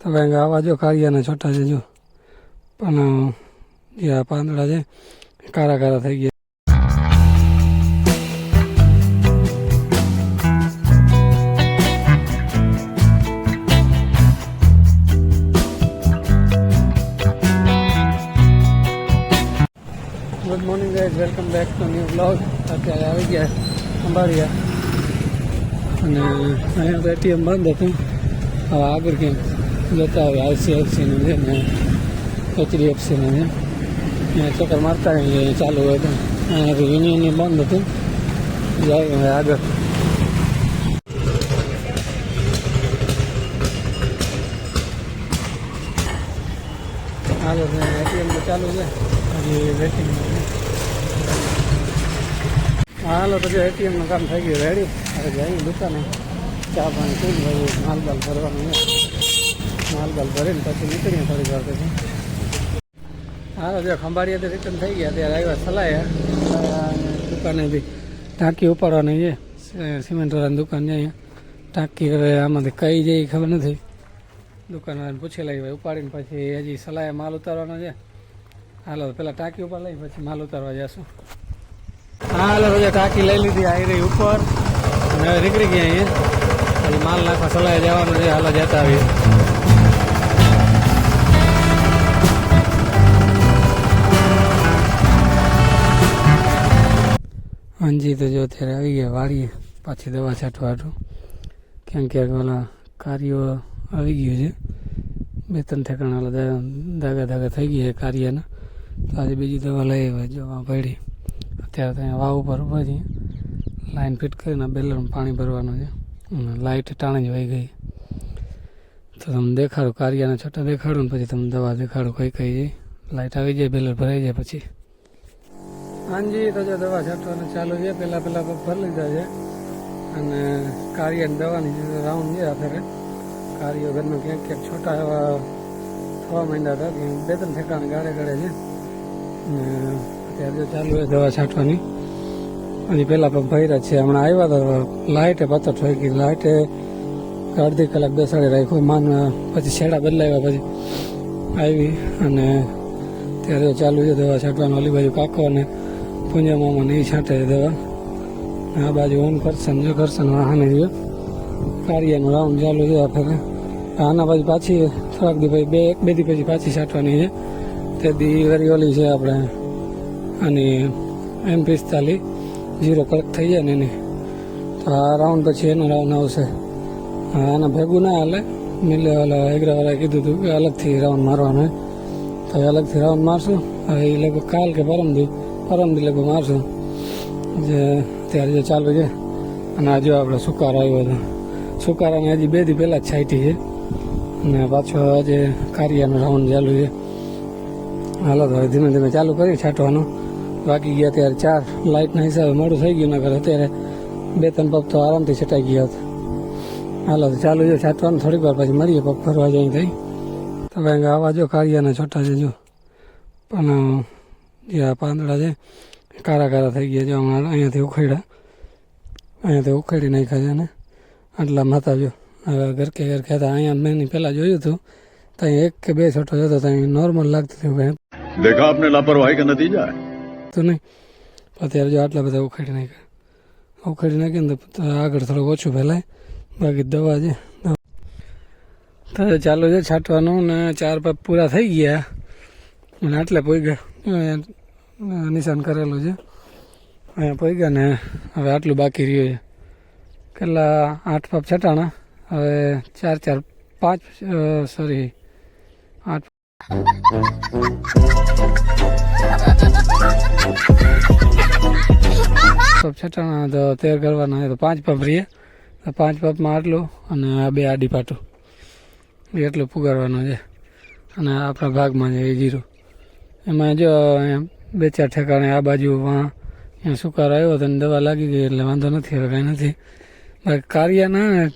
તમે આવા જો કારિયાના છોટા છે જો. પણ જે આ પાંદડા છે, કારા કારા થઈ ગયા. Good morning guys welcome back to new blog અત્યારે આવી ગયા અંબારિયા. અને, અહીંયા તો એટીએમ બંધ હતું. હવે આગળ ક્યાંક જતા આવે આઈસીઆઈસીનું છે ને એચડીએફસીનું છે. ત્યાં ચક્કર મારતા રહીએ ચાલુ હોય તો. અહીંયા યુનિયનની બંધ હતી. જાય હવે આગળ. હાલો એટીએમ ચાલુ છે. હજી વેટિંગ તો એટીએમનું કામ થઈ ગયું. રેડી હવે જઈએ દુકાને. ચા પાણી પીને માલ બાલ ભરવાનું છે. માલ બાલ ભરીને પછી નીકળીએ થોડી વાર પછી. હાલો જો ખંભાળિયાથી રિટર્ન થઈ ગયા ત્યારે આવ્યા સલાયા. દુકાનેથી ટાંકી ઉપાડવાની છે. સિમેન્ટવાળાની દુકાન છે અહીંયા. ટાંકી હવે આમાંથી કઈ જાય ખબર નથી. દુકાનવાળાને પૂછી લઈ ભાઈ ઉપાડીને પછી હજી સલાહે માલ ઉતારવાનો છે. હાલો, પેલા ટાંકી ઉપર લઈ પછી માલ ઉતારવા જશું. હાલો પછી ટાંકી લઈ લીધી, આવી રહી ઉપર. અને નીકળી ગયા અહીંયા. પછી માલ નાખવા સલાહ જવાનું છે, હાલો, જતા આવીએ. હાંજી તો જો અત્યારે આવી ગયા વાળીએ, પાછી દવા છાંટવા હાટું. ક્યાંક ક્યાંક ઓલા કાર્યો આવી ગયું છે. બે ત્રણ ઠેકાણા ઓલા ધાગા દાગા થઈ ગયા કાર્યના. તો આજે બીજી દવા લઈ આવ્યા જોવા પડી અત્યારે ત્યાં વાવ ઉપર ઊભા છીએ. લાઈન ફિટ કરીને બેલરમાં પાણી ભરવાનું છે. અને લાઇટ ટાણે જ વહી ગઈ. તો તમને દેખાડું, કાર્યના છોટા દેખાડું ને પછી તમને દવા દેખાડું કઈ કઈ છે. લાઇટ આવી જાય, બેલર ભરાઈ જાય પછી. હાંજી, તો જો દવા છાંટવાનું ચાલુ છે પહેલાં પહેલાં ભરી લીધા છે. અને કાર્યની દવાની રાઉન્ડ છે આખરે કાર્યો ઘરમાં ક્યાંક ક્યાંક છોટા એવા થવા માંડ્યા હતા, કે બે ત્રણ ઠેકાણે ગાડે ગાડે છે. અને અત્યારે જો ચાલુ છે દવા છાંટવાની. હજી પહેલાં પણ ભર્યા છે. હમણાં આવ્યા હતા લાઇટે પતર થઈ ગઈ લાઇટે અડધી કલાક બેસાડી રાખ્યું. માન પછી છેડા બદલાવ્યા પછી આવી. અને ત્યારે ચાલુ છે દવા છાંટવાનું, ઓલી બાજુ કાકો અને પૂંજામામાં નહીં છાંટે દવા. આ બાજુ ઓન કરશન જો કરશન વાહને જો કાર્યનું રાઉન્ડ ચાલુ છે આ ફેરે આના બાજુ પાછી થોડાક દી પછી બે, એક, બે દી પછી પાછી છાંટવાની છે. તે દી વરી ઓલી છે આપણે અને એમ પિસ્તાલીસ, જીરો કડક થઈ જાય ને એની. તો આ રાઉન્ડ પછી એનો રાઉન્ડ આવશે. આના ભેગું ના હાલે. મિલે ઓલા એગ્રાવાળાએ કીધું હતું કે અલગથી રાઉન્ડ મારવાનો તો અલગથી રાઉન્ડ મારશું. હવે એ લગભગ કાલ કે પરમદી પરમદી લગભગ મારશું. જે ત્યારે જે ચાલુ છે, અને આજે આપણે સુકારો આવ્યો હતો સુકારાને હજી બે દી પહેલાં જ છાંટી છે. અને પાછો આજે કાર્યનો રાઉન્ડ ચાલુ છે. હાલો તો હવે ધીમે ધીમે ચાલુ કરી છાંટવાનું. બાકી ગયા ત્યારે ચાર. લાઇટના હિસાબે મોડું થઈ ગયું નગર અત્યારે બે ત્રણ પગ તો આરામથી છટાઈ ગયા હતા. હાલો તો ચાલુ છે છાંટવાનું. થોડીક વાર પછી મળીએ, પગ ફરવા જાય થઈ. તમે આવા જો, કાર્યના છોટા છે જો. પણ જે આ પાંદડા છે કારા કારા થઈ ગયા જો અહીંયાથી ઉખેડ્યા અહીંયાથી ઉખેડી નાખ્યા છે ને આટલા માતા જો. હવે ગરકે ગરકે હતા અહીંયા મેં એની પહેલાં જોયું હતું ત્યાં એક કે બે છોટો જતો ત્યાં નોર્મલ લાગતું હતું ભાઈ દેખા આપને લાપરવાહી કે નતીજા તો નહીં. અત્યારે જો આટલા બધા ઉખેડી નાખ્યા. ઉખેડી નાખીને તો આગળ થોડું ઓછું ફેલાય. બાકી દવા છે. તો ચાલુ છે છાંટવાનું ને ચાર પાપ પૂરા થઈ ગયા. અને આટલા પોઈ ગયા. નિશાન કરેલું છે. અહીંયા પૈગા ને હવે આટલું બાકી રહ્યું છે. કેટલા આઠ પાપ છટાણા? હવે ચાર ચાર, પાંચ સોરી આઠ પપ છટાણા તો તેર કરવાના તો પાંચ પપ રહીએ. તો પાંચ પપમાં આટલું અને આ બે આડી પાટું. એટલું પુગાડવાનું છે. અને આપણા ભાગમાં છે, એ જીરું. એમાં જો બે ચાર ઠેકાણે આ બાજુ વાં અહીંયા સુકારો આવ્યો તો દવા લાગી ગઈ એટલે વાંધો નથી, હવે કાંઈ નથી. બાકી કારિયા ના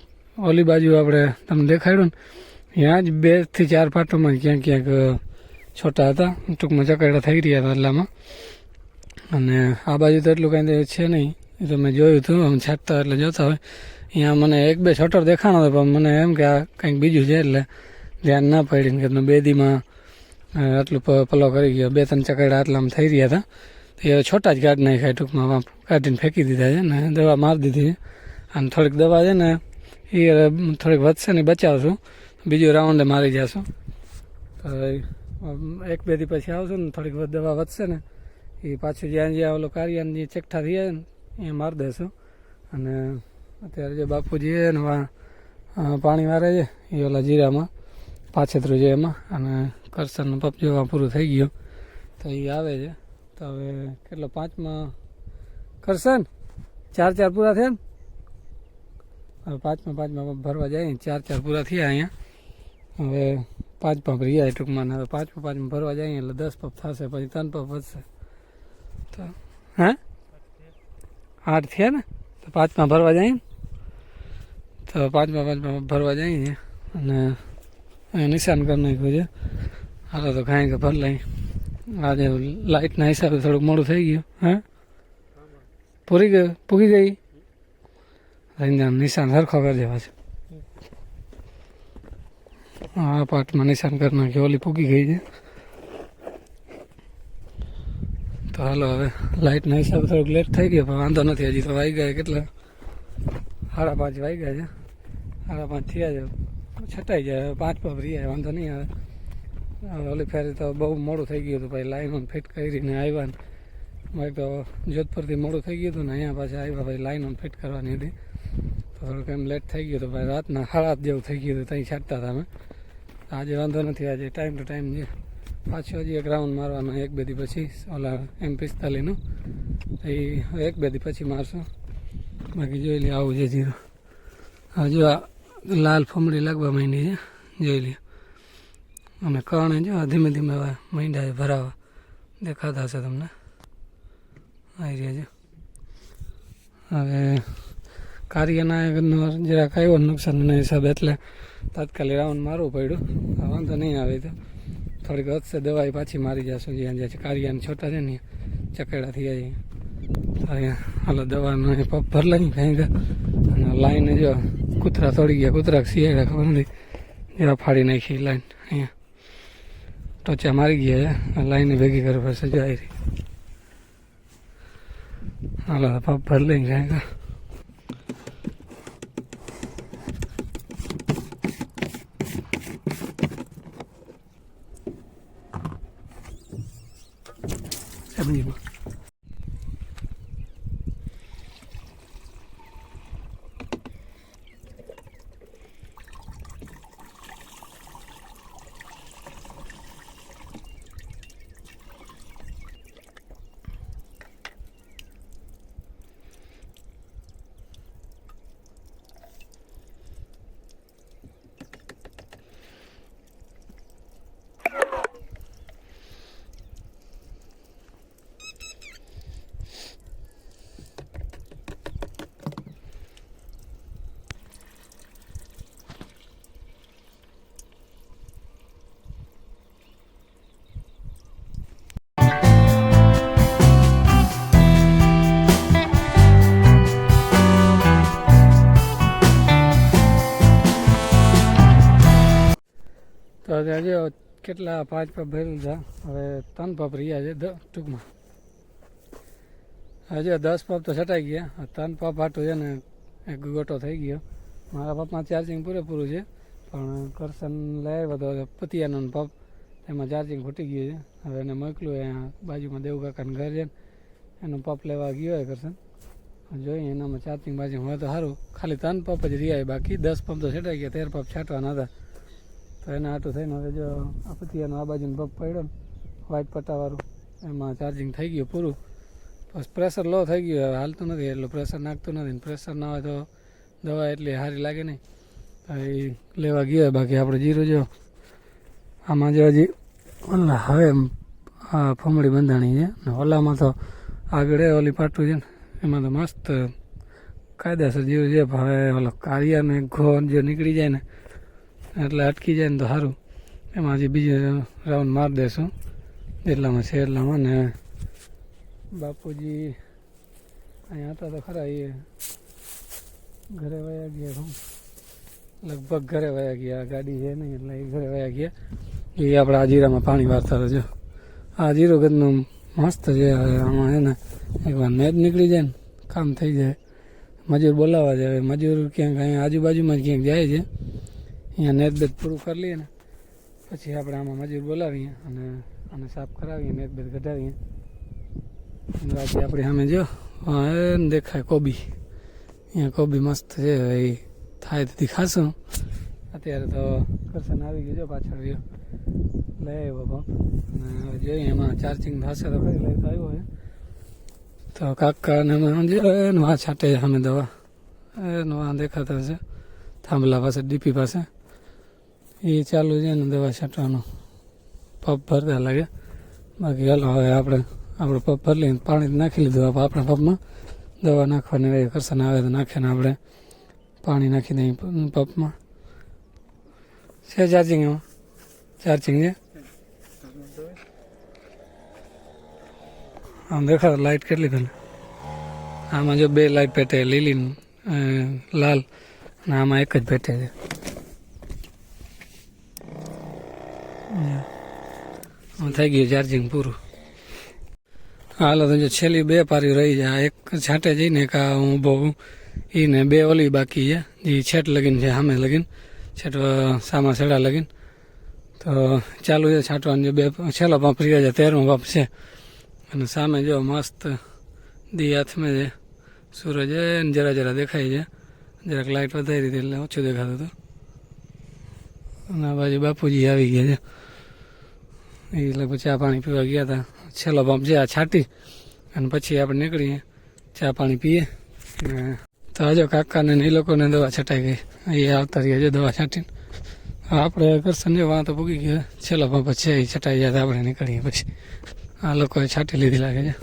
ઓલી બાજુ આપણે તમને દેખાડ્યું ને, ત્યાં જ બેથી ચાર પાટોમાં ક્યાંક ક્યાંક છોટા હતા. ટૂંકમાં ચકડા થઈ રહ્યા હતા એટલામાં. અને આ બાજુ તો એટલું કાંઈ છે નહીં. એ તો મેં જોયું હતું આમ છાંટતા એટલે જોતા હોય. અહીંયા મને એક બે છોટર દેખાણો હતો, પણ મને એમ કે આ કંઈક બીજું છે એટલે ધ્યાન ના પડી ને કે બે દીમાં આટલું પલો કરી ગયો. બે ત્રણ ચકડા આટલામાં થઈ રહ્યા હતા. તો એ છોટા જ કાઢી નાખ્યા ટૂંકમાં. કાઢીને ફેંકી દીધા છે ને દવા મારી દીધી છે. અને થોડીક દવા છે ને એ થોડીક વધશે ને બચાવશું. બીજું રાઉન્ડે મારી જશું. તો એક બે દી પછી આવશું ને થોડીક દવા વધશે ને એ પાછું જ્યાં જ્યાં ઓલો કારિયાને જે ચકઠા થયા ને, એ મારી દેશું. અને અત્યારે જે બાપુજી છે ને પાણી વારે છે એ ઓલા જીરામાં, પાછેતરું છે એમાં. અને કરસનનું પપ જેવા પૂરું થઈ ગયું. તો એ આવે છે. તો હવે કેટલો, પાંચમાં કરસન ચાર ચાર પૂરા થયા ને? હવે પાંચમાં પાંચમાં ભરવા જાય ચાર ચાર પૂરા થયા અહીંયા. હવે પાંચ પંપ રહ્યા ટૂંકમાં હવે પાંચમાં પાંચમાં ભરવા જાય એટલે દસ પંપ થશે, પછી ત્રણ પંપ વધશે. તો, હે? આઠ થયા ને? તો પાંચમાં ભરવા જાય તો પાંચમાં પાંચમાં ભરવા જઈએ અને નિશાન કરી નાખ્યું છે. હાલો તો કાંઈ કે ભર લઈ આજે લાઇટના હિસાબે થોડુંક મોડું થઈ ગયું, હે? પૂરી ગયું પૂગી ગઈ? અહીંયા નિશાન સરખો કરી દેવા છે. આ પાર્ટમાં નિશાન કરી નાખ્યું, ઓલી પૂગી ગઈ છે. તો હાલો હવે લાઇટના હિસાબે થોડુંક લેટ થઈ ગયો, પણ વાંધો નથી, હજી તો વાઈ ગયા કેટલા? સાડા પાંચ વાઈ ગયા છે. સાડા પાંચ થયા છે. છટાઈ જાય પાંચ પગ રહ્યા વાંધો નહીં આવે. ઓલી ફેરી તો બહુ મોડું થઈ ગયું હતું ભાઈ લાઈન ફિટ કરીને આવ્યા ને. મારે તો જોધપુરથી મોડું થઈ ગયું હતું ને, અહીંયા પાછા આવ્યા ભાઈ લાઈન ફિટ કરવાની હતી. તો થોડુંક એમ લેટ થઈ ગયું હતું, ભાઈ રાતના આઠ જેવું થઈ ગયું હતું ત્યાં છાંટતા હતા અમે. આજે વાંધો નથી, આજે ટાઈમ ટુ ટાઈમ છે પાછું હજી એક રાઉન્ડ મારવાનો, એક બે દી પછી, ઓલા એમ પિસ્તાલીસનું. એ એક બે દી પછી મારશું. બાકી જોઈ લે આવું છે જીરો. હજુ લાલ ફમડી લાગવા માંડી છે, જોઈ લે અને કારણે જો ધીમે ધીમે હવે માંડ્યા છે ભરાવા દેખાતા હશે તમને. આવી રહ્યા છે. હવે કાર્યના જરાક આવ્યો નુકસાનના હિસાબે એટલે તાત્કાલિક રાઉન્ડ મારવું પડ્યું. વાંધો નહીં આવે તો. થોડીક વધશે દવાઈ પાછી મારી જશું. જ્યાં જ્યાં કાર્યાને છોટા છે ને ચકેડા થઈ જાય હાલો દવાનો પગ ભર લઈ કાંઈ અને લાઈન જો કૂતરા તોડી ગયા. કૂતરા શિયાળા ખબર નથી. જરા ફાડી નાખી લાઈન. અહીંયા. ટોચા મારી ગયા લાઈન ભેગી કરવા પડશે જો આવી રહી. હાલો પાપ ભર લઈ કાંઈ તો આજે કેટલા પાંચ પપ ભરેલું છે. હવે ત્રણ પપ રહ્યા છે ટૂંકમાં. હજુ દસ પપ તો છટાઈ ગયા. ત્રણ પપ આટું છે ને એક ગોટો થઈ ગયો. મારા પપમાં ચાર્જિંગ પૂરેપૂરું છે. પણ કરશન લઈ આવ્યો હતો પતિયાનો પપ, એમાં ચાર્જિંગ ખૂટી ગયું છે. હવે એને મોકલ્યું અહીંયા બાજુમાં દેવકાકાનું ઘર છે એનો પપ લેવા ગયો હોય કરશન. જોઈએ એનામાં ચાર્જિંગ બાજિંગ હોય તો સારું. ખાલી ત્રણ પપ જ રહ્યા બાકી દસ પપ તો છટાઈ ગયા. તેર પપ છાંટવાના હતા. તો એના હાટું થઈને હવે જો આ પતિયાનો આ બાજુનો પગ પડ્યો ને વ્હાઇટ પટ્ટાવાળું એમાં ચાર્જિંગ થઈ ગયું પૂરું. બસ પ્રેશર લો થઈ ગયું, હવે હાલતું નથી, એટલું પ્રેશર નાખતું નથી. પ્રેશર ના હોય તો દવા એટલી સારી લાગે નહીં. તો એ લેવા ગયો બાકી આપણે જીરું જો, આમાં જો હજી, ઓલા હવે ફમડી બંધાણી છે, ને ઓલામાં તો આગળ ઓલી પાટું છે ને, એમાં તો મસ્ત કાયદેસર જીરું છે હવે ઓલો કારિયાને ઘો જો નીકળી જાય ને એટલે અટકી જાય ને તો સારું એમાં હજી બીજો રાઉન્ડ મારી દેશું. એટલામાં છે એટલામાં ને બાપુજી અહીંયા હતા તો ખરા એ ઘરે વયા ગયા હું. લગભગ ઘરે વયા ગયા. ગાડી છે નહીં એટલે એ ઘરે વયા ગયા. એ આપણે આ જીરામાં પાણી વારતા રહેજો આ જીરો ગદનું મસ્ત છે હવે આમાં છે ને એકવાર મેચ નીકળી જાય ને, કામ થઈ જાય. મજૂર બોલાવવા જાય. મજૂર ક્યાંક અહીંયા આજુબાજુમાં જ ક્યાંક જાય છે. અહીંયા નેટ બેટ પૂરું કરી લઈએ ને, પછી આપણે આમાં મજૂર બોલાવીએ અને આને સાફ કરાવીએ નેટ બેટ ઘટાડીએ બાકી આપણે સામે જો, હા, એ દેખાય કોબી. અહીંયા કોબી મસ્ત છે, એ થાય તો ખાશું અત્યારે તો કરશન આવી ગયો પાછળ રહ્યો. લઈ આવ્યો બાપા અને હવે જોઈએ, એમાં ચાર્જિંગ થશે તો કઈ લઈ તો આવ્યો છે. તો કાકાને એનું આ છાંટે સામે દવા. એનું આ દેખાતો હશે. થાંભલા પાસે, ડીપી પાસે. એ ચાલુ છે ને દવા છાંટવાનું. પપ ભરતા લાગે. બાકી હાલો, હવે આપણે આપણે પપ ભરી લઈને પાણી નાખી લીધું. આપણે આપણા પપમાં દવા નાખવાની રહી કરશન આવે તો નાખીને આપણે પાણી નાખી દઈએ પપમાં છે ચાર્જિંગ એમાં? ચાર્જિંગ છે? આમ દેખાડો લાઇટ કેટલી તને આમાં જો બે લાઇટ પેટે લીલી લાલ, અને આમાં એક જ પેટે છે આમાં થઈ ગયું ચાર્જિંગ પૂરું. હાલો, તો જો છેલ્લી બે પારી રહી જાય એક છાંટે જઈને, એક આ હું બહુ એને બે ઓલી બાકી છે. જે છેટ લગીન છે, સામે લગીન. છેટ સામા છેડા લગીન. તો ચાલુ છે છાંટવાનું. જે બે, છેલ્લો પંપ રહ્યો છે, તેરમો પંપ છે. અને સામે જો મસ્ત દી હાથમાં છે. સૂરજ એ ને જરા જરા દેખાય છે. જરાક લાઇટ વધારી હતી એટલે ઓછું દેખાતું હતું. અને આ બાજુ બાપુજી આવી ગયા છે. એ લગભગ ચા પાણી પીવા ગયા હતા છેલ્લો પંપ છે આ છાંટી અને પછી આપણે નીકળીએ, ચા પાણી પીએ. તો આજો કાકાને એ લોકોને દવા છટાઈ ગઈ. એ આવતા રહ્યા દવા છાંટીને. આપણે કરશન જો વાં તો પૂગી ગયો, છેલ્લો પંપ છે, એ છટાઈ તો, આપણે નીકળીએ પછી. આ લોકોએ છાંટી લીધી લાગે છે.